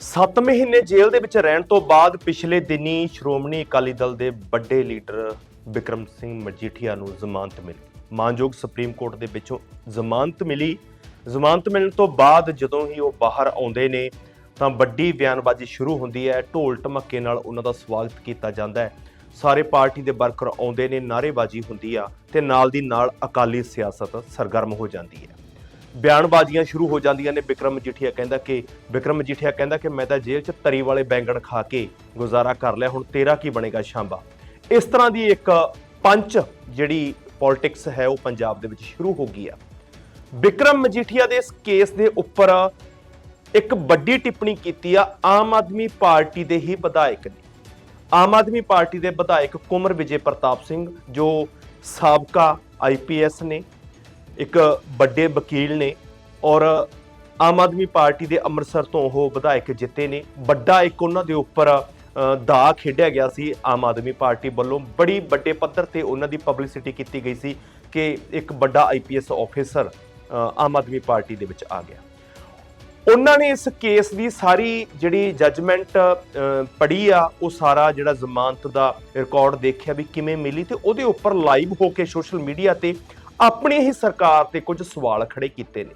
7 ਮਹੀਨੇ ਜੇਲ੍ਹ ਦੇ ਵਿੱਚ ਰਹਿਣ ਤੋਂ ਬਾਅਦ ਪਿਛਲੇ ਦਿਨੀ ਸ਼੍ਰੋਮਣੀ ਅਕਾਲੀ ਦਲ ਦੇ ਵੱਡੇ ਲੀਡਰ ਵਿਕਰਮ ਸਿੰਘ ਮਜੀਠੀਆ ਨੂੰ ਜ਼ਮਾਨਤ ਮਿਲੀ। ਮਾਨਯੋਗ ਸੁਪਰੀਮ ਕੋਰਟ ਦੇ ਵਿੱਚੋਂ ਜ਼ਮਾਨਤ ਮਿਲੀ। ਜ਼ਮਾਨਤ ਮਿਲਣ ਤੋਂ ਬਾਅਦ ਜਦੋਂ ਹੀ ਉਹ ਬਾਹਰ ਆਉਂਦੇ ਨੇ, ਤਾਂ ਵੱਡੀ ਬਿਆਨਬਾਜ਼ੀ ਸ਼ੁਰੂ ਹੁੰਦੀ ਹੈ। ਢੋਲ ਢਮੱਕੇ ਨਾਲ ਉਹਨਾਂ ਦਾ ਸਵਾਗਤ ਕੀਤਾ ਜਾਂਦਾ ਹੈ। ਸਾਰੇ ਪਾਰਟੀ ਦੇ ਵਰਕਰ ਆਉਂਦੇ ਨੇ, ਨਾਅਰੇਬਾਜ਼ੀ ਹੁੰਦੀ ਆ ਤੇ ਨਾਲ ਦੀ ਨਾਲ ਅਕਾਲੀ ਸਿਆਸਤ ਸਰਗਰਮ ਹੋ ਜਾਂਦੀ ਹੈ। ਬਿਆਨਬਾਜ਼ੀਆਂ ਸ਼ੁਰੂ ਹੋ ਜਾਂਦੀਆਂ ਨੇ ਵਿਕਰਮ ਮਜੀਠੀਆ ਕਹਿੰਦਾ ਕਿ ਵਿਕਰਮ ਮਜੀਠੀਆ ਕਹਿੰਦਾ ਕਿ ਮੈਂ ਤਾਂ ਜੇਲ੍ਹ 'ਚ ਤਰੀ ਵਾਲੇ ਬੈਂਗਣ ਖਾ ਕੇ ਗੁਜ਼ਾਰਾ ਕਰ ਲਿਆ, ਹੁਣ ਤੇਰਾ ਕੀ ਬਣੇਗਾ ਸ਼ਾਂਬਾ? ਇਸ ਤਰ੍ਹਾਂ ਦੀ ਇੱਕ ਪੰਚ ਜਿਹੜੀ ਪੋਲਿਟਿਕਸ ਹੈ ਉਹ ਪੰਜਾਬ ਦੇ ਵਿੱਚ ਸ਼ੁਰੂ ਹੋ ਗਈ ਆ। ਵਿਕਰਮ ਮਜੀਠੀਆ ਦੇ ਇਸ ਕੇਸ ਦੇ ਉੱਪਰ ਇੱਕ ਵੱਡੀ ਟਿੱਪਣੀ ਕੀਤੀ ਆ, ਆਮ ਆਦਮੀ ਪਾਰਟੀ ਦੇ ਹੀ ਵਿਧਾਇਕ ਨੇ। ਆਮ ਆਦਮੀ ਪਾਰਟੀ ਦੇ ਵਿਧਾਇਕ ਕੁਮਰ ਵਿਜੇ ਪ੍ਰਤਾਪ ਸਿੰਘ, ਜੋ ਸਾਬਕਾ ਆਈਪੀਐਸ ਨੇ ਇੱਕ ਵੱਡੇ ਵਕੀਲ ਨੇ ਔਰ ਆਮ ਆਦਮੀ ਪਾਰਟੀ ਦੇ ਅੰਮ੍ਰਿਤਸਰ ਤੋਂ ਉਹ ਵਿਧਾਇਕ ਜਿੱਤੇ ਨੇ। ਵੱਡਾ ਇੱਕ ਉਹਨਾਂ ਦੇ ਉੱਪਰ ਦਾ ਖੇਡਿਆ ਗਿਆ ਸੀ ਆਮ ਆਦਮੀ ਪਾਰਟੀ ਵੱਲੋਂ। ਬੜੀ ਵੱਡੇ ਪੱਧਰ ਤੇ ਉਹਨਾਂ ਦੀ ਪਬਲਿਸਿਟੀ ਕੀਤੀ ਗਈ ਸੀ ਕਿ ਇੱਕ ਵੱਡਾ ਆਈਪੀਐਸ ਆਫੀਸਰ ਅ, ਆਮ ਆਦਮੀ ਪਾਰਟੀ ਦੇ ਵਿੱਚ ਆ ਗਿਆ। ਉਹਨਾਂ ਨੇ ਇਸ ਕੇਸ ਦੀ ਸਾਰੀ ਜਿਹੜੀ ਜੱਜਮੈਂਟ ਪੜ੍ਹੀ ਆ ਉਹ ਸਾਰਾ ਜਿਹੜਾ ਜ਼ਮਾਨਤ ਦਾ ਰਿਕਾਰਡ ਦੇਖਿਆ ਵੀ ਕਿਵੇਂ ਮਿਲੀ ਤੇ ਉਹਦੇ ਉੱਪਰ ਲਾਈਵ ਹੋ ਕੇ ਸੋਸ਼ਲ ਮੀਡੀਆ ਤੇ ਆਪਣੀ ਹੀ ਸਰਕਾਰ ਤੇ ਕੁਝ ਸਵਾਲ ਖੜੇ ਕੀਤੇ ਨੇ।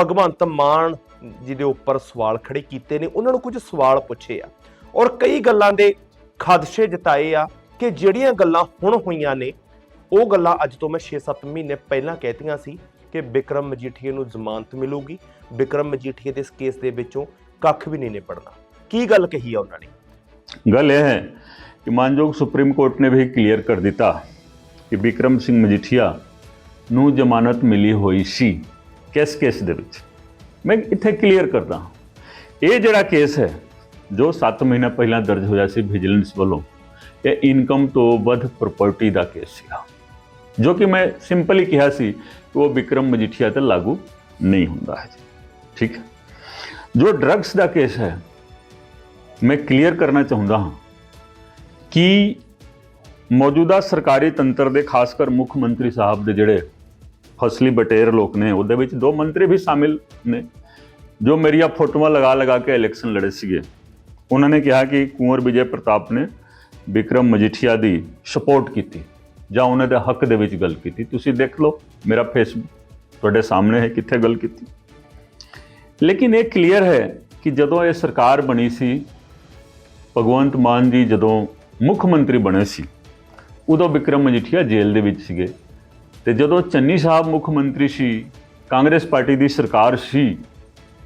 ਭਗਵੰਤ ਮਾਨ ਜੀ ਦੇ ਉੱਪਰ ਸਵਾਲ ਖੜੇ ਕੀਤੇ ਨੇ, ਉਹਨਾਂ ਨੂੰ ਕੁਝ ਸਵਾਲ ਪੁੱਛੇ ਆ। ਔਰ ਕਈ ਗੱਲਾਂ ਦੇ ਖਦਸ਼ੇ ਜਤਾਏ ਆ ਕਿ ਜਿਹੜੀਆਂ ਗੱਲਾਂ ਹੁਣ ਹੋਈਆਂ ਨੇ, ਉਹ ਗੱਲਾਂ ਅੱਜ ਤੋਂ ਮੈਂ 6-7 ਮਹੀਨੇ ਪਹਿਲਾਂ ਕਹਿਤੀਆਂ ਸੀ ਕਿ ਵਿਕਰਮ ਮਜੀਠੀਏ ਨੂੰ ਜ਼ਮਾਨਤ ਮਿਲੂਗੀ। ਵਿਕਰਮ ਮਜੀਠੀਏ ਦੇ ਇਸ ਕੇਸ ਦੇ ਵਿੱਚੋਂ ਕੱਖ ਵੀ ਨਹੀਂ ਨਿਪੜਨਾ। ਕੀ ਗੱਲ ਕਹੀ ਆ ਉਹਨਾਂ ਨੇ? ਗੱਲ ਇਹ ਹੈ ਕਿ ਮਾਨਯੋਗ ਸੁਪਰੀਮ ਕੋਰਟ ਨੇ ਵੀ ਕਲੀਅਰ ਕਰ ਦਿੱਤਾ ਕਿ ਵਿਕਰਮ ਸਿੰਘ ਮਜੀਠੀਆ ਨੂੰ ਜ਼ਮਾਨਤ ਮਿਲੀ ਹੋਈ ਸੀ ਕਿਸ ਕੇਸ ਦੇ ਵਿੱਚ? ਮੈਂ ਇੱਥੇ ਕਲੀਅਰ ਕਰਦਾ ਹਾਂ। ਇਹ ਜਿਹੜਾ ਕੇਸ ਹੈ, ਜੋ 7 ਮਹੀਨਾ ਪਹਿਲਾਂ ਦਰਜ ਹੋਇਆ ਸੀ ਵਿਜੀਲੈਂਸ ਵੱਲੋਂ, ਇਹ ਇਨਕਮ ਤੋਂ ਵੱਧ ਪ੍ਰਾਪਰਟੀ ਦਾ ਕੇਸ ਸੀਗਾ। ਜੋ ਕਿ ਮੈਂ ਸਿੰਪਲੀ ਕਿਹਾ ਸੀ ਕਿ ਉਹ ਵਿਕਰਮ ਮਜੀਠੀਆ ਤੇ ਲਾਗੂ ਨਹੀਂ ਹੁੰਦਾ ਹੈ। ਜੀ ਠੀਕ ਹੈ? ਜੋ ਡਰੱਗਸ ਦਾ ਕੇਸ ਹੈ, ਮੈਂ ਕਲੀਅਰ ਕਰਨਾ ਚਾਹੁੰਦਾ ਹਾਂ ਕਿ ਮੌਜੂਦਾ ਸਰਕਾਰੀ ਤੰਤਰ ਦੇ ਖਾਸ ਕਰ ਮੁੱਖ ਮੰਤਰੀ ਸਾਹਿਬ ਦੇ ਜਿਹੜੇ ਫਸਲੀ ਬਟੇਰ ਲੋਕ ਨੇ, ਉਹਦੇ ਵਿੱਚ ਦੋ ਮੰਤਰੀ ਵੀ ਸ਼ਾਮਿਲ ਨੇ, ਜੋ ਮੇਰੀਆਂ ਫੋਟੋਆਂ ਲਗਾ ਲਗਾ ਕੇ ਇਲੈਕਸ਼ਨ ਲੜੇ ਸੀਗੇ। ਉਹਨਾਂ ਨੇ ਕਿਹਾ ਕਿ ਕੁੰਵਰ ਵਿਜੇ ਪ੍ਰਤਾਪ ਨੇ ਵਿਕਰਮ ਮਜੀਠੀਆ ਦੀ ਸਪੋਰਟ ਕੀਤੀ, ਜਾਂ ਉਹਨਾਂ ਦੇ ਹੱਕ ਦੇ ਵਿੱਚ ਗੱਲ ਕੀਤੀ। ਤੁਸੀਂ ਦੇਖ ਲਓ, ਮੇਰਾ ਫੇਸਬੁੱਕ ਤੁਹਾਡੇ ਸਾਹਮਣੇ ਹੈ, ਕਿੱਥੇ ਗੱਲ ਕੀਤੀ। ਲੇਕਿਨ ਇਹ ਕਲੀਅਰ ਹੈ ਕਿ ਜਦੋਂ ਇਹ ਸਰਕਾਰ ਬਣੀ ਸੀ, ਭਗਵੰਤ ਮਾਨ ਜੀ ਜਦੋਂ ਮੁੱਖ ਮੰਤਰੀ ਬਣੇ ਸੀ, ਉਦੋਂ ਵਿਕਰਮ ਮਜੀਠੀਆ ਜੇਲ੍ਹ ਦੇ ਵਿੱਚ ਸੀਗੇ। ਤੇ ਜਦੋਂ ਚੰਨੀ ਸਾਹਿਬ ਮੁੱਖ ਮੰਤਰੀ ਸੀ, ਕਾਂਗਰਸ ਪਾਰਟੀ ਦੀ ਸਰਕਾਰ ਸੀ,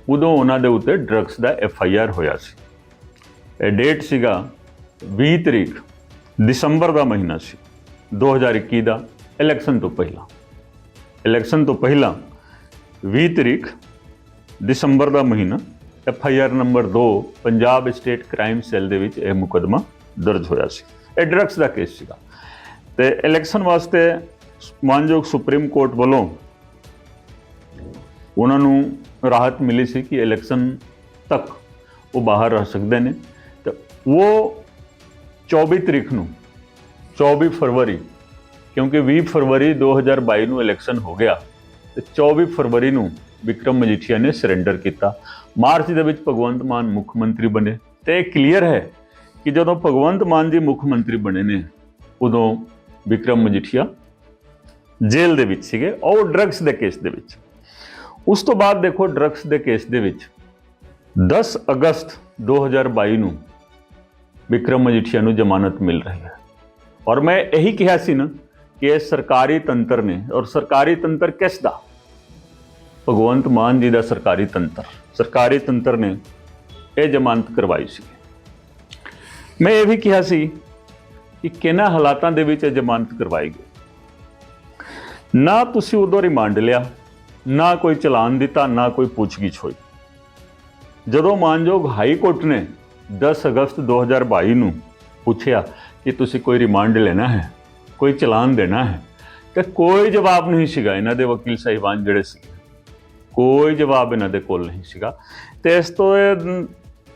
ਉਦੋਂ ਉਹਨਾਂ ਦੇ ਉੱਤੇ ਡਰੱਗਸ ਦਾ ਐਫ ਆਈ ਆਰ ਹੋਇਆ ਸੀ। ਇਹ ਡੇਟ ਸੀਗਾ 20 ਤਰੀਕ, ਦਸੰਬਰ ਦਾ ਮਹੀਨਾ ਸੀ 2021 ਦਾ ਇਲੈਕਸ਼ਨ ਤੋਂ ਪਹਿਲਾਂ। ਇਲੈਕਸ਼ਨ ਤੋਂ ਪਹਿਲਾਂ 20 ਤਰੀਕ, ਦਸੰਬਰ ਦਾ ਮਹੀਨਾ F I R number 2 Punjab state crime cell ਦੇ ਵਿੱਚ ਇਹ ਮੁਕਦਮਾ ਦਰਜ ਹੋਇਆ ਸੀ। ਇਹ ਡਰੱਗਸ ਦਾ ਕੇਸ ਸੀਗਾ। ਤੇ ਇਲੈਕਸ਼ਨ ਵਾਸਤੇ ਮਾਨਯੋਗ ਸੁਪਰੀਮ ਕੋਰਟ ਵੱਲੋਂ ਉਹਨਾਂ ਨੂੰ ਰਾਹਤ ਮਿਲੀ ਸੀ ਕਿ ਇਲੈਕਸ਼ਨ ਤੱਕ ਉਹ ਬਾਹਰ ਰਹਿ ਸਕਦੇ ਨੇ। ਤੇ ਉਹ 24 ਤਰੀਕ ਨੂੰ 24 ਫਰਵਰੀ, ਕਿਉਂਕਿ 20 ਫਰਵਰੀ 2022 ਨੂੰ ਇਲੈਕਸ਼ਨ ਹੋ ਗਿਆ, ਤੇ 24 ਫਰਵਰੀ ਨੂੰ ਵਿਕਰਮ ਮਜੀਠੀਆ ਨੇ ਸਰੈਂਡਰ ਕੀਤਾ। ਮਾਰਚ ਦੇ ਵਿੱਚ ਭਗਵੰਤ ਮਾਨ ਮੁੱਖ ਮੰਤਰੀ ਬਣੇ। ਤੇ ਇਹ ਕਲੀਅਰ ਹੈ ਕਿ ਜਦੋਂ ਭਗਵੰਤ ਮਾਨ ਜੀ ਮੁੱਖ ਮੰਤਰੀ ਬਣੇ ਨੇ, ਉਦੋਂ ਵਿਕਰਮ ਮਜੀਠੀਆ ਜੇਲ੍ਹ ਦੇ ਵਿੱਚ ਸੀਗੇ, ਉਹ ਡਰੱਗਸ ਦੇ ਕੇਸ ਦੇ ਵਿੱਚ। ਉਸ ਤੋਂ ਬਾਅਦ ਦੇਖੋ ਡਰੱਗਸ ਦੇ ਕੇਸ ਦੇ ਵਿੱਚ 10 ਅਗਸਤ 2022 ਨੂੰ ਵਿਕਰਮ ਮਜੀਠੀਆ ਨੂੰ ਜ਼ਮਾਨਤ ਮਿਲ ਰਹੀ ਹੈ। ਔਰ ਮੈਂ ਇਹੀ ਕਿਹਾ ਸੀ ਨਾ ਕਿ ਇਹ ਸਰਕਾਰੀ ਤੰਤਰ ਨੇ, ਔਰ ਸਰਕਾਰੀ ਤੰਤਰ ਕਿਸ ਦਾ? ਭਗਵੰਤ ਮਾਨ ਜੀ ਦਾ ਸਰਕਾਰੀ ਤੰਤਰ। ਸਰਕਾਰੀ ਤੰਤਰ ਨੇ ਇਹ ਜ਼ਮਾਨਤ ਕਰਵਾਈ ਸੀ। ਮੈਂ ਇਹ ਵੀ ਕਿਹਾ ਸੀ ਕਿ ਕਿਹਨਾਂ ਹਾਲਾਤਾਂ ਦੇ ਵਿੱਚ ਇਹ ਜ਼ਮਾਨਤ ਕਰਵਾਈ ਗਈ? ਨਾ ਤੁਸੀਂ ਉਦੋਂ ਰਿਮਾਂਡ ਲਿਆ, ਨਾ ਕੋਈ ਚਲਾਨ ਦਿੱਤਾ, ਨਾ ਕੋਈ ਪੁੱਛਗਿੱਛ ਹੋਈ। ਜਦੋਂ ਮਾਨਯੋਗ ਹਾਈ ਕੋਰਟ ਨੇ 10 ਅਗਸਤ 2022 ਨੂੰ ਪੁੱਛਿਆ ਕਿ ਤੁਸੀਂ ਕੋਈ ਰਿਮਾਂਡ ਲੈਣਾ ਹੈ, ਕੋਈ ਚਲਾਨ ਦੇਣਾ ਹੈ, ਤੇ ਕੋਈ ਜਵਾਬ ਨਹੀਂ ਸੀਗਾ ਇਹਨਾਂ ਦੇ ਵਕੀਲ ਸਾਹਿਬਾਨ ਜਿਹੜੇ ਸੀ। ਕੋਈ ਜਵਾਬ ਇਹਨਾਂ ਦੇ ਕੋਲ ਨਹੀਂ ਸੀਗਾ। ਤੇ ਇਸ ਤੋਂ ਇਹ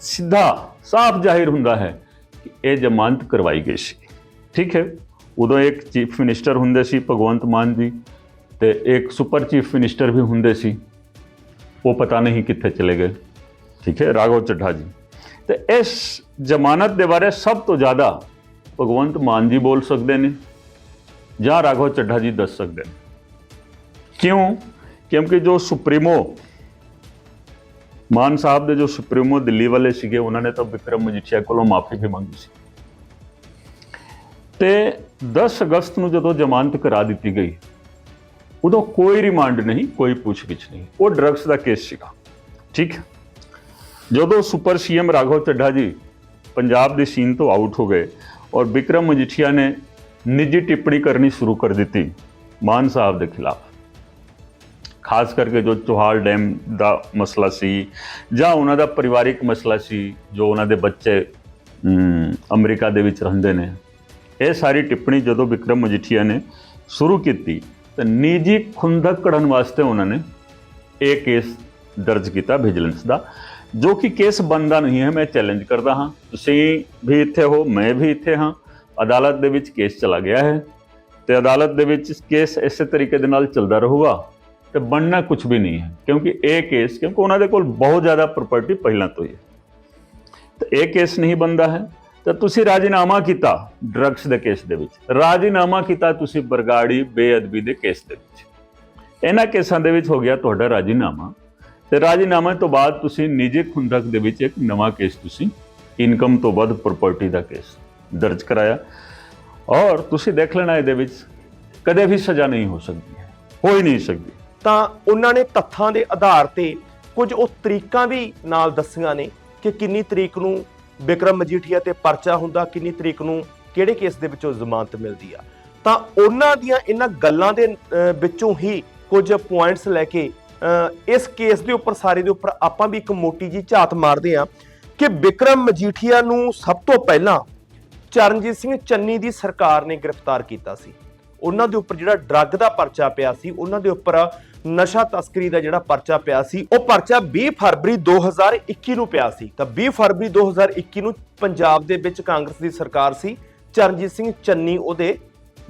ਸਿੱਧਾ ਸਾਫ਼ ਜ਼ਾਹਿਰ ਹੁੰਦਾ ਹੈ ਕਿ ਇਹ ਜ਼ਮਾਨਤ ਕਰਵਾਈ ਗਈ ਸੀ। ਠੀਕ ਹੈ? ਉਦੋਂ ਇੱਕ ਚੀਫ ਮਿਨਿਸਟਰ ਹੁੰਦੇ ਸੀ, ਭਗਵੰਤ ਮਾਨ ਜੀ, ਤੇ ਇੱਕ ਸੁਪਰ ਚੀਫ ਮਿਨਿਸਟਰ ਵੀ ਹੁੰਦੇ ਸੀ। ਉਹ ਪਤਾ ਨਹੀਂ ਕਿੱਥੇ ਚਲੇ ਗਏ। ਠੀਕ ਹੈ, ਰਾਘਵ ਚੱਢਾ ਜੀ। ਤੇ ਇਸ ਜ਼ਮਾਨਤ ਦੇ ਬਾਰੇ ਸਭ ਤੋਂ ਜ਼ਿਆਦਾ ਭਗਵੰਤ ਮਾਨ ਜੀ ਬੋਲ ਸਕਦੇ ਨੇ ਜਾਂ ਰਾਘਵ ਚੱਢਾ ਜੀ ਦੱਸ ਸਕਦੇ ਨੇ। ਕਿਉਂ? ਕਿਉਂਕਿ ਜੋ ਸੁਪਰੀਮੋ, ਮਾਨ ਸਾਹਿਬ ਦੇ ਜੋ ਸੁਪਰੀਮੋ ਦਿੱਲੀ ਵਾਲੇ ਸੀਗੇ, ਉਹਨਾਂ ਨੇ ਤਾਂ ਵਿਕਰਮ ਮਜੀਠੀਆ ਕੋਲੋਂ ਮਾਫੀ ਵੀ ਮੰਗੀ ਸੀ। ਤੇ 10 ਅਗਸਤ ਨੂੰ ਜਦੋਂ ਜ਼ਮਾਨਤ ਕਰਾ ਦਿੱਤੀ ਗਈ, ਉਦੋਂ ਕੋਈ ਰਿਮਾਂਡ ਨਹੀਂ, ਕੋਈ ਪੁੱਛਗਿੱਛ ਨਹੀਂ। ਉਹ ਡਰੱਗਸ ਦਾ ਕੇਸ ਸੀਗਾ। ਠੀਕ ਜਦੋਂ ਸੁਪਰ ਸੀਐਮ ਰਾਘਵ ਚੱਢਾ ਜੀ ਪੰਜਾਬ ਦੇ ਸੀਨ ਤੋਂ ਆਊਟ ਹੋ ਗਏ ਔਰ ਵਿਕਰਮ ਮਜੀਠੀਆ ਨੇ ਨਿੱਜੀ ਟਿੱਪਣੀ ਕਰਨੀ ਸ਼ੁਰੂ ਕਰ ਦਿੱਤੀ ਮਾਨ ਸਾਹਿਬ ਦੇ ਖਿਲਾਫ। ਖਾਸ ਕਰਕੇ ਜੋ ਚੋਹਾਲ ਡੈਮ ਦਾ ਮਸਲਾ ਸੀ ਜਾਂ ਉਹਨਾਂ ਦਾ ਪਰਿਵਾਰਿਕ ਮਸਲਾ ਸੀ ਜੋ ਉਹਨਾਂ ਦੇ ਬੱਚੇ ਅਮਰੀਕਾ ਦੇ ਵਿੱਚ ਰਹਿੰਦੇ ਨੇ ਇਹ ਸਾਰੀ ਟਿੱਪਣੀ ਜਦੋਂ ਵਿਕਰਮ ਮਜੀਠੀਆ ਨੇ ਸ਼ੁਰੂ ਕੀਤੀ, ਤਾਂ ਨਿੱਜੀ ਖੁੰਦਕ ਕਢਣ ਵਾਸਤੇ ਉਹਨਾਂ ਨੇ ਇਹ ਕੇਸ ਦਰਜ ਕੀਤਾ ਵਿਜੀਲੈਂਸ ਦਾ, ਜੋ ਕਿ ਕੇਸ ਬੰਦਾ ਨਹੀਂ ਹੈ, ਮੈਂ ਚੈਲੰਜ ਕਰਦਾ ਹਾਂ। ਤੁਸੀਂ ਵੀ ਇੱਥੇ ਹੋ, ਮੈਂ ਵੀ ਇੱਥੇ ਹਾਂ। ਅਦਾਲਤ ਦੇ ਵਿੱਚ ਕੇਸ ਚਲਾ ਗਿਆ ਹੈ ਤੇ ਅਦਾਲਤ ਦੇ ਵਿੱਚ ਕੇਸ ਇਸੇ ਤਰੀਕੇ ਦੇ ਨਾਲ ਚੱਲਦਾ ਰਹੂਗਾ ਤੇ ਬਣਨਾ ਕੁਝ ਵੀ ਨਹੀਂ ਹੈ, ਕਿਉਂਕਿ ਇਹ ਕੇਸ, ਕਿਉਂਕਿ ਉਹਨਾਂ ਦੇ ਕੋਲ ਬਹੁਤ ਜ਼ਿਆਦਾ ਪ੍ਰਾਪਰਟੀ ਪਹਿਲਾਂ ਤੋਂ ਹੀ ਹੈ। ਤੇ ਇਹ ਕੇਸ ਨਹੀਂ ਬੰਦਾ ਹੈ। ਤਾਂ ਤੁਸੀਂ ਰਾਜੀਨਾਮਾ ਕੀਤਾ ਡਰੱਗਸ ਦੇ ਕੇਸ ਦੇ ਵਿੱਚ। ਰਾਜੀਨਾਮਾ ਕੀਤਾ ਤੁਸੀਂ ਬਰਗਾੜੀ ਬੇਅਦਬੀ ਦੇ ਕੇਸ ਦੇ ਵਿੱਚ। ਇਹਨਾਂ ਕੇਸਾਂ ਦੇ ਵਿੱਚ ਹੋ ਗਿਆ ਤੁਹਾਡਾ ਰਾਜੀਨਾਮਾ। ਤੇ ਰਾਜੀਨਾਮੇ ਤੋਂ ਬਾਅਦ ਤੁਸੀਂ ਨਿੱਜੀ ਖੁੰਦਕ ਦੇ ਵਿੱਚ ਇੱਕ ਨਵਾਂ ਕੇਸ ਤੁਸੀਂ ਇਨਕਮ ਤੋਂ ਵੱਧ ਪ੍ਰਾਪਰਟੀ ਦਾ ਕੇਸ ਦਰਜ ਕਰਾਇਆ। ਔਰ ਤੁਸੀਂ ਦੇਖ ਲੈਣਾ ਇਹਦੇ ਵਿੱਚ, ਕਦੇ ਵੀ ਸਜ਼ਾ ਨਹੀਂ ਹੋ ਸਕਦੀ ਹੈ ਹੋ ਹੀ ਨਹੀਂ ਸਕਦੀ। ਤਾਂ ਉਹਨਾਂ ਨੇ ਤੱਥਾਂ ਦੇ ਆਧਾਰ ਤੇ ਕੁਝ ਉਹ ਤਰੀਕਾਂ ਵੀ ਨਾਲ ਦੱਸੀਆਂ ਨੇ ਕਿ ਕਿੰਨੀ ਤਰੀਕ ਨੂੰ ਵਿਕਰਮ ਮਜੀਠੀਆ ਤੇ ਪਰਚਾ ਹੁੰਦਾ ਕਿੰਨੀ ਤਰੀਕ ਨੂੰ ਕਿਹੜੇ ਕੇਸ ਦੇ ਵਿੱਚੋਂ ਜ਼ਮਾਨਤ ਮਿਲਦੀ ਆ? ਤਾਂ ਉਹਨਾਂ ਦੀਆਂ ਇਹਨਾਂ ਗੱਲਾਂ ਦੇ ਵਿੱਚੋਂ ਹੀ ਕੁਝ ਪੁਆਇੰਟਸ ਲੈ ਕੇ ਅਹ, ਇਸ ਕੇਸ ਦੇ ਉੱਪਰ ਸਾਰੇ ਦੇ ਉੱਪਰ ਆਪਾਂ ਵੀ ਇੱਕ ਮੋਟੀ ਜੀ ਝਾਤ ਮਾਰਦੇ ਆ ਕਿ ਵਿਕਰਮ ਮਜੀਠੀਆ ਨੂੰ ਸਭ ਤੋਂ ਪਹਿਲਾਂ ਚਰਨਜੀਤ ਸਿੰਘ ਚੰਨੀ ਦੀ ਸਰਕਾਰ ਨੇ ਗ੍ਰਿਫਤਾਰ ਕੀਤਾ ਸੀ। ਉਹਨਾਂ ਦੇ ਉੱਪਰ ਜਿਹੜਾ ਡਰੱਗ ਦਾ ਪਰਚਾ ਪਿਆ ਸੀ ਉਹਨਾਂ ਦੇ ਉੱਪਰ ਨਸ਼ਾ ਤਸਕਰੀ ਦਾ ਜਿਹੜਾ ਪਰਚਾ ਪਿਆ ਸੀ, ਉਹ ਪਰਚਾ 20 ਫਰਵਰੀ 2021 ਨੂੰ ਪਿਆ ਸੀ। ਤਾਂ 20 ਫਰਵਰੀ 2021 ਨੂੰ ਪੰਜਾਬ ਦੇ ਵਿੱਚ ਕਾਂਗਰਸ ਦੀ ਸਰਕਾਰ ਸੀ, ਚਰਨਜੀਤ ਸਿੰਘ ਚੰਨੀ ਉਹਦੇ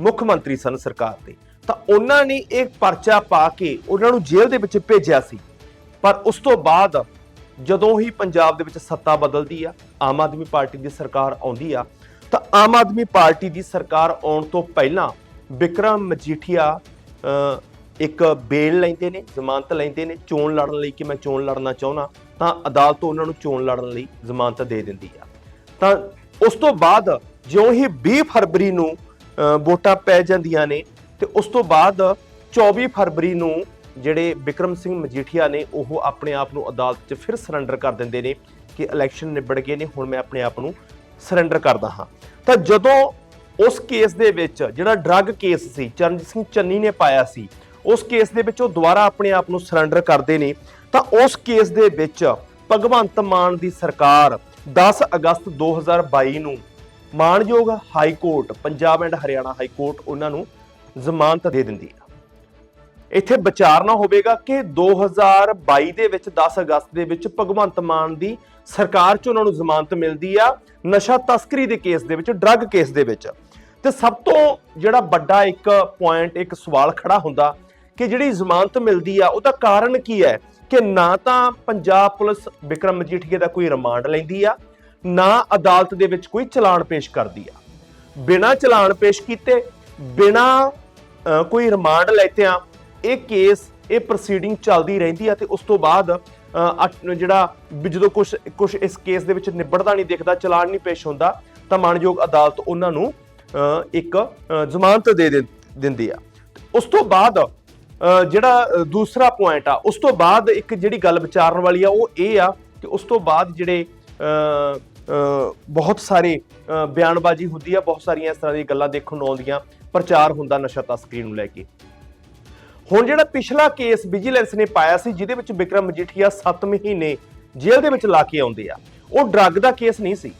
ਮੁੱਖ ਮੰਤਰੀ ਸਨ ਸਰਕਾਰ ਦੇ। ਤਾਂ ਉਹਨਾਂ ਨੇ ਇਹ ਪਰਚਾ ਪਾ ਕੇ ਉਹਨਾਂ ਨੂੰ ਜੇਲ੍ਹ ਦੇ ਵਿੱਚ ਭੇਜਿਆ ਸੀ। ਪਰ ਉਸ ਤੋਂ ਬਾਅਦ ਜਦੋਂ ਹੀ ਪੰਜਾਬ ਦੇ ਵਿੱਚ ਸੱਤਾ ਬਦਲਦੀ ਆ, ਆਮ ਆਦਮੀ ਪਾਰਟੀ ਦੀ ਸਰਕਾਰ ਆਉਂਦੀ ਆ, ਤਾਂ ਆਮ ਆਦਮੀ ਪਾਰਟੀ ਦੀ ਸਰਕਾਰ ਆਉਣ ਤੋਂ ਪਹਿਲਾਂ ਵਿਕਰਮ ਮਜੀਠੀਆ ਇੱਕ ਬੇਲ ਲੈਂਦੇ ਨੇ, ਜ਼ਮਾਨਤ ਲੈਂਦੇ ਨੇ ਚੋਣ ਲੜਨ ਲਈ ਕਿ ਮੈਂ ਚੋਣ ਲੜਨਾ ਚਾਹੁੰਦਾ, ਤਾਂ ਅਦਾਲਤ ਉਹਨਾਂ ਨੂੰ ਚੋਣ ਲੜਨ ਲਈ ਜ਼ਮਾਨਤ ਦੇ ਦਿੰਦੀ ਆ। ਤਾਂ ਉਸ ਤੋਂ ਬਾਅਦ ਜਿਉਂ ਹੀ 20 ਫਰਵਰੀ ਨੂੰ ਵੋਟਾਂ ਪੈ ਜਾਂਦੀਆਂ ਨੇ ਤੇ ਉਸ ਤੋਂ ਬਾਅਦ 24 ਫਰਵਰੀ ਨੂੰ ਜਿਹੜੇ ਵਿਕਰਮ ਸਿੰਘ ਮਜੀਠੀਆ ਨੇ, ਉਹ ਆਪਣੇ ਆਪ ਨੂੰ ਅਦਾਲਤ 'ਚ ਫਿਰ ਸਰੈਂਡਰ ਕਰ ਦਿੰਦੇ ਨੇ ਕਿ ਇਲੈਕਸ਼ਨ ਨਿਬੜ ਗਏ ਨੇ, ਹੁਣ ਮੈਂ ਆਪਣੇ ਆਪ ਨੂੰ ਸਰੈਂਡਰ ਕਰਦਾ ਹਾਂ। ਤਾਂ ਜਦੋਂ ਉਸ ਕੇਸ ਦੇ ਵਿੱਚ ਜਿਹੜਾ ਡਰੱਗ ਕੇਸ ਸੀ, ਚਰਨਜੀਤ ਸਿੰਘ ਚੰਨੀ ਨੇ ਪਾਇਆ ਸੀ ਉਸ ਕੇਸ ਦੇ ਵਿੱਚ ਉਹ ਦੁਬਾਰਾ ਆਪਣੇ ਆਪ ਨੂੰ ਸਰੈਂਡਰ ਕਰਦੇ ਨੇ, ਤਾਂ ਉਸ ਕੇਸ ਦੇ ਵਿੱਚ ਭਗਵੰਤ ਮਾਨ ਦੀ ਸਰਕਾਰ 10 ਅਗਸਤ 2022 ਨੂੰ ਮਾਣਯੋਗ high court, Punjab and Haryana high court ਉਹਨਾਂ ਨੂੰ ਜ਼ਮਾਨਤ ਦੇ ਦਿੰਦੀ ਹੈ ਇੱਥੇ ਵਿਚਾਰਨਾ ਹੋਵੇਗਾ ਕਿ 2022 ਦੇ ਵਿੱਚ 10 ਅਗਸਤ ਦੇ ਵਿੱਚ ਭਗਵੰਤ ਮਾਨ ਦੀ ਸਰਕਾਰ 'ਚ ਉਹਨਾਂ ਨੂੰ ਜ਼ਮਾਨਤ ਮਿਲਦੀ ਆ, ਨਸ਼ਾ ਤਸਕਰੀ ਦੇ ਕੇਸ ਦੇ ਵਿੱਚ ਡਰੱਗ ਕੇਸ ਦੇ ਵਿੱਚ। ਤੇ ਸਭ ਤੋਂ ਜਿਹੜਾ ਵੱਡਾ ਇੱਕ ਪੁਆਇੰਟ ਇੱਕ ਸਵਾਲ ਖੜਾ ਹੁੰਦਾ ਕਿ ਜਿਹੜੀ ਜ਼ਮਾਨਤ ਮਿਲਦੀ ਆ ਉਹਦਾ ਕਾਰਨ ਕੀ ਹੈ? ਕਿ ਨਾ ਤਾਂ ਪੰਜਾਬ ਪੁਲਿਸ ਵਿਕਰਮ ਮਜੀਠੀਏ ਦਾ ਕੋਈ ਰਿਮਾਂਡ ਲੈਂਦੀ ਆ ਨਾ ਅਦਾਲਤ ਦੇ ਵਿੱਚ ਕੋਈ ਚਲਾਨ ਪੇਸ਼ ਕਰਦੀ ਆ। ਬਿਨਾਂ ਚਲਾਨ ਪੇਸ਼ ਕੀਤੇ ਬਿਨਾਂ ਕੋਈ ਰਿਮਾਂਡ ਲੈਤਿਆਂ ਇਹ ਕੇਸ ਇਹ ਪ੍ਰੋਸੀਡਿੰਗ ਚੱਲਦੀ ਰਹਿੰਦੀ ਆ ਤੇ ਉਸ ਤੋਂ ਬਾਅਦ ਅ, ਜਿਹੜਾ ਵੀ ਜਦੋਂ ਕੁਝ ਕੁਝ ਇਸ ਕੇਸ ਦੇ ਵਿੱਚ ਨਿਬੜਦਾ ਨਹੀਂ ਦਿਖਦਾ ਚਲਾਨ ਨਹੀਂ ਪੇਸ਼ ਹੁੰਦਾ ਤਾਂ ਮਾਣਯੋਗ ਅਦਾਲਤ ਉਹਨਾਂ ਨੂੰ ਇੱਕ ਜ਼ਮਾਨਤ ਦੇ ਦਿੰ- ਦਿੰਦੀ ਆ। ਉਸ ਤੋਂ ਬਾਅਦ ਜਿਹੜਾ ਦੂਸਰਾ ਪੁਆਇੰਟ ਆ, ਉਸ ਤੋਂ ਬਾਅਦ ਇੱਕ ਜਿਹੜੀ ਗੱਲ ਵਿਚਾਰਨ ਵਾਲੀ ਆ, ਉਹ ਇਹ ਆ ਕਿ ਉਸ ਤੋਂ ਬਾਅਦ ਜਿਹੜੇ ਬਹੁਤ ਸਾਰੇ ਬਿਆਨਬਾਜ਼ੀ ਹੁੰਦੀ ਆ, ਬਹੁਤ ਸਾਰੀਆਂ ਇਸ ਤਰ੍ਹਾਂ ਦੀਆਂ ਗੱਲਾਂ ਦੇਖਣ ਨੂੰ ਆਉਂਦੀਆਂ, ਪ੍ਰਚਾਰ ਹੁੰਦਾ ਨਸ਼ਾ ਤਸਕਰੀ ਨੂੰ ਲੈ ਕੇ। ਹੁਣ ਜਿਹੜਾ ਪਿਛਲਾ ਕੇਸ ਵਿਜੀਲੈਂਸ ਨੇ ਪਾਇਆ ਸੀ, ਜਿਹਦੇ ਵਿੱਚ ਵਿਕਰਮ ਮਜੀਠੀਆ 7 ਮਹੀਨੇ ਜੇਲ੍ਹ ਦੇ ਵਿੱਚ ਲਾ ਕੇ ਆਉਂਦੇ ਆ, ਉਹ ਡਰੱਗ ਦਾ ਕੇਸ ਨਹੀਂ ਸੀ।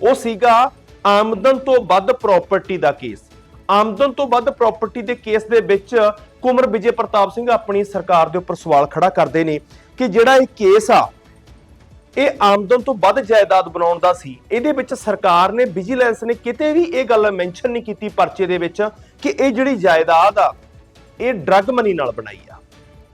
ਉਹ ਸੀਗਾ ਆਮਦਨ ਤੋਂ ਵੱਧ ਪ੍ਰਾਪਰਟੀ ਦਾ ਕੇਸ ਆਮਦਨ ਤੋਂ ਵੱਧ ਪ੍ਰਾਪਰਟੀ ਦੇ ਕੇਸ ਦੇ ਵਿੱਚ ਕੁਮਰ ਵਿਜੇ ਪ੍ਰਤਾਪ ਸਿੰਘ ਆਪਣੀ ਸਰਕਾਰ ਦੇ ਉੱਪਰ ਸਵਾਲ ਖੜਾ ਕਰਦੇ ਨੇ ਕਿ ਜਿਹੜਾ ਇਹ ਕੇਸ ਆ, ਇਹ ਆਮਦਨ ਤੋਂ ਵੱਧ ਜਾਇਦਾਦ ਬਣਾਉਣ ਦਾ ਸੀ। ਇਹਦੇ ਵਿੱਚ ਸਰਕਾਰ ਨੇ ਵਿਜੀਲੈਂਸ ਨੇ ਕਿਤੇ ਵੀ ਇਹ ਗੱਲ ਮੈਂਸ਼ਨ ਨਹੀਂ ਕੀਤੀ ਪਰਚੇ ਦੇ ਵਿੱਚ ਕਿ ਇਹ ਜਿਹੜੀ ਜਾਇਦਾਦ ਆ, ਇਹ ਡਰੱਗ ਮਨੀ ਨਾਲ ਬਣਾਈ ਆ।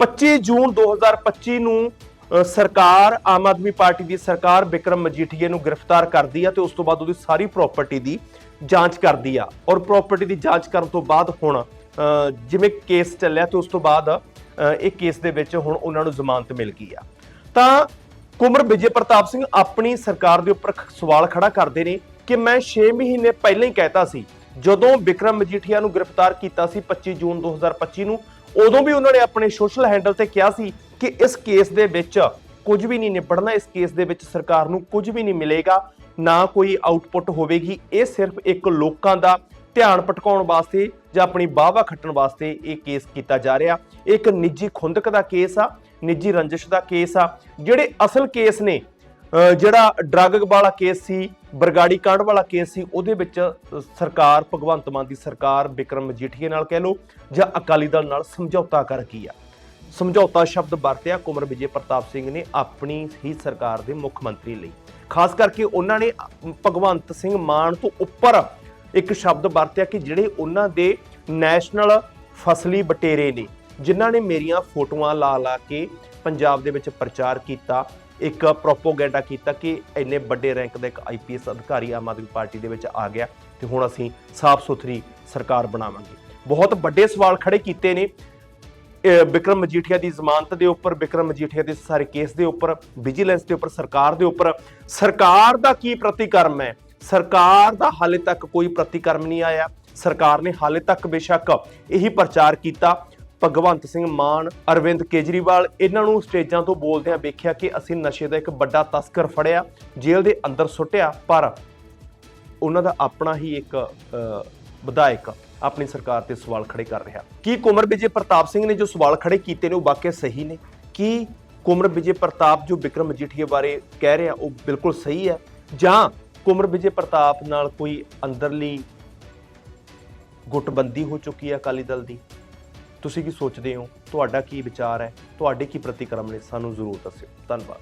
25 ਜੂਨ 2025 ਨੂੰ ਸਰਕਾਰ, ਆਮ ਆਦਮੀ ਪਾਰਟੀ ਦੀ ਸਰਕਾਰ ਵਿਕਰਮ ਮਜੀਠੀਏ ਨੂੰ ਗ੍ਰਿਫਤਾਰ ਕਰਦੀ ਆ ਤੇ ਉਸ ਤੋਂ ਬਾਅਦ ਉਹਦੀ ਸਾਰੀ ਪ੍ਰਾਪਰਟੀ ਦੀ ਜਾਂਚ ਕਰਦੀ ਆ। ਔਰ ਪ੍ਰਾਪਰਟੀ ਦੀ ਜਾਂਚ ਕਰਨ ਤੋਂ ਬਾਅਦ ਹੁਣ ਜਿਵੇਂ ਕੇਸ ਚੱਲਿਆ ਤੇ ਉਸ ਤੋਂ ਬਾਅਦ ਇਹ ਕੇਸ ਦੇ ਵਿੱਚ ਹੁਣ ਉਹਨਾਂ ਨੂੰ ਜ਼ਮਾਨਤ ਮਿਲ ਗਈ ਆ। ਤਾਂ ਕੁਮਰ ਵਿਜੇ ਪ੍ਰਤਾਪ ਸਿੰਘ ਆਪਣੀ ਸਰਕਾਰ ਦੇ ਉੱਪਰ ਸਵਾਲ ਖੜਾ ਕਰਦੇ ਨੇ ਕਿ ਮੈਂ 6 ਮਹੀਨੇ ਪਹਿਲਾਂ ਹੀ ਕਹਿਤਾ ਸੀ, ਜਦੋਂ ਵਿਕਰਮ ਮਜੀਠੀਆ ਨੂੰ ਗ੍ਰਿਫਤਾਰ ਕੀਤਾ ਸੀ 25 ਜੂਨ 2025 ਨੂੰ, ਉਦੋਂ ਵੀ ਉਹਨਾਂ ਨੇ ਆਪਣੇ ਸੋਸ਼ਲ ਹੈਂਡਲ ਤੇ ਕਿਹਾ ਸੀ ਕਿ ਇਸ ਕੇਸ ਦੇ ਵਿੱਚ ਕੁਝ ਵੀ ਨਹੀਂ ਨਿਬੜਨਾ, ਇਸ ਕੇਸ ਦੇ ਵਿੱਚ ਸਰਕਾਰ ਨੂੰ ਕੁਝ ਵੀ ਨਹੀਂ ਮਿਲੇਗਾ, ਨਾ ਕੋਈ ਆਊਟਪੁੱਟ ਹੋਵੇਗੀ। ਇਹ ਸਿਰਫ ਇੱਕ ਲੋਕਾਂ ਦਾ ਧਿਆਨ ਭਟਕਾਉਣ ਵਾਸਤੇ ਜਾਂ ਆਪਣੀ ਵਾਹਵਾ ਖੱਟਣ ਵਾਸਤੇ ਇਹ ਕੇਸ ਕੀਤਾ ਜਾ ਰਿਹਾ। ਇਹ ਇੱਕ ਨਿੱਜੀ ਖੁੰਦਕ ਦਾ ਕੇਸ ਆ, ਨਿੱਜੀ ਰੰਜਿਸ਼ ਦਾ ਕੇਸ ਆ, ਜਿਹੜੇ ਅਸਲ ਕੇਸ ਨੇ ਜਿਹੜਾ ਡਰੱਗ ਵਾਲਾ ਕੇਸ ਸੀ, ਬਰਗਾੜੀ ਕਾਂਡ ਵਾਲਾ ਕੇਸ ਸੀ, ਉਹਦੇ ਵਿੱਚ ਸਰਕਾਰ, ਭਗਵੰਤ ਮਾਨ ਦੀ ਸਰਕਾਰ ਵਿਕਰਮ ਮਜੀਠੀਏ ਨਾਲ ਕਹਿ ਲਓ ਜਾਂ ਅਕਾਲੀ ਦਲ ਨਾਲ ਸਮਝੌਤਾ ਕਰ ਗਈ ਆ। ਸਮਝੌਤਾ ਸ਼ਬਦ ਵਰਤਿਆ ਕੁਮਰ ਵਿਜੇ ਪ੍ਰਤਾਪ ਸਿੰਘ ਨੇ ਆਪਣੀ ਹੀ ਸਰਕਾਰ ਦੇ ਮੁੱਖ ਮੰਤਰੀ ਲਈ। ਖਾਸ ਕਰਕੇ ਉਹਨਾਂ ਨੇ ਭਗਵੰਤ ਸਿੰਘ ਮਾਨ ਤੋਂ ਉੱਪਰ ਇੱਕ ਸ਼ਬਦ ਵਰਤਿਆ ਕਿ ਜਿਹੜੇ ਉਹਨਾਂ ਦੇ ਨੈਸ਼ਨਲ ਫਸਲੀ ਬਟੇਰੇ ਨੇ, ਜਿਨ੍ਹਾਂ ਨੇ ਮੇਰੀਆਂ ਫੋਟੋਆਂ ਲਾ ਲਾ ਕੇ ਪੰਜਾਬ ਦੇ ਵਿੱਚ ਪ੍ਰਚਾਰ ਕੀਤਾ, ਇੱਕ ਪ੍ਰੋਪੋਗੈਂਡਾ ਕੀਤਾ ਕਿ ਇੰਨੇ ਵੱਡੇ ਰੈਂਕ ਦਾ ਇੱਕ ਆਈਪੀਐਸ ਅਧਿਕਾਰੀ ਆਮ ਆਦਮੀ ਪਾਰਟੀ ਦੇ ਵਿੱਚ ਆ ਗਿਆ ਤੇ ਹੁਣ ਅਸੀਂ ਸਾਫ਼ ਸੁਥਰੀ ਸਰਕਾਰ ਬਣਾਵਾਂਗੇ। ਬਹੁਤ ਵੱਡੇ ਸਵਾਲ ਖੜੇ ਕੀਤੇ ਨੇ। ਇਹ ਵਿਕਰਮ ਮਜੀਠੀਆ ਦੀ ਜ਼ਮਾਨਤ ਦੇ ਉੱਪਰ ਵਿਕਰਮ ਮਜੀਠੀਆ ਦੇ ਸਾਰੇ ਕੇਸ ਦੇ ਉੱਪਰ, ਵਿਜੀਲੈਂਸ ਦੇ ਉੱਪਰ, ਸਰਕਾਰ ਦੇ ਉੱਪਰ। ਸਰਕਾਰ ਦਾ ਕੀ ਪ੍ਰਤੀਕਰਮ ਹੈ? ਸਰਕਾਰ ਦਾ ਹਾਲੇ ਤੱਕ ਕੋਈ ਪ੍ਰਤੀਕਰਮ ਨਹੀਂ ਆਇਆ। ਸਰਕਾਰ ਨੇ ਹਾਲੇ ਤੱਕ ਬੇਸ਼ੱਕ ਇਹੀ ਪ੍ਰਚਾਰ ਕੀਤਾ। ਭਗਵੰਤ ਸਿੰਘ ਮਾਨ, ਅਰਵਿੰਦ ਕੇਜਰੀਵਾਲ, ਇਹਨਾਂ ਨੂੰ ਸਟੇਜਾਂ ਤੋਂ ਬੋਲਦਿਆਂ ਵੇਖਿਆ ਕਿ ਅਸੀਂ ਨਸ਼ੇ ਦਾ ਇੱਕ ਵੱਡਾ ਤਸਕਰ ਫੜਿਆ, ਜੇਲ੍ਹ ਦੇ ਅੰਦਰ ਸੁੱਟਿਆ, ਪਰ ਉਹਨਾਂ ਦਾ ਆਪਣਾ ਹੀ ਇੱਕ ਵਿਧਾਇਕ ਆਪਣੀ ਸਰਕਾਰ ਤੇ ਸਵਾਲ ਖੜੇ ਕਰ ਰਿਹਾ। ਕੀ ਕੁਮਰ ਵਿਜੇ ਪ੍ਰਤਾਪ ਸਿੰਘ ਨੇ ਜੋ ਸਵਾਲ ਖੜੇ ਕੀਤੇ ਨੇ ਉਹ ਵਾਕਿਆ ਸਹੀ ਨੇ? ਕੀ ਕੁਮਰ ਵਿਜੇ ਪ੍ਰਤਾਪ ਜੋ ਵਿਕਰਮ ਮਜੀਠੀਏ ਬਾਰੇ ਕਹਿ ਰਿਹਾ ਉਹ ਬਿਲਕੁਲ ਸਹੀ ਹੈ? ਜਾਂ ਕੁਮਰ ਵਿਜੇ ਪ੍ਰਤਾਪ ਨਾਲ ਕੋਈ ਅੰਦਰਲੀ ਗੁੱਟਬੰਦੀ ਹੋ ਚੁੱਕੀ ਹੈ ਅਕਾਲੀ ਦਲ ਦੀ? ਤੁਸੀਂ ਕੀ ਸੋਚਦੇ ਹੋ? ਤੁਹਾਡਾ ਕੀ ਵਿਚਾਰ ਹੈ? ਤੁਹਾਡੇ ਕੀ ਪ੍ਰਤੀਕਰਮ ਨੇ? ਸਾਨੂੰ ਜ਼ਰੂਰ ਦੱਸਿਓ। ਧੰਨਵਾਦ।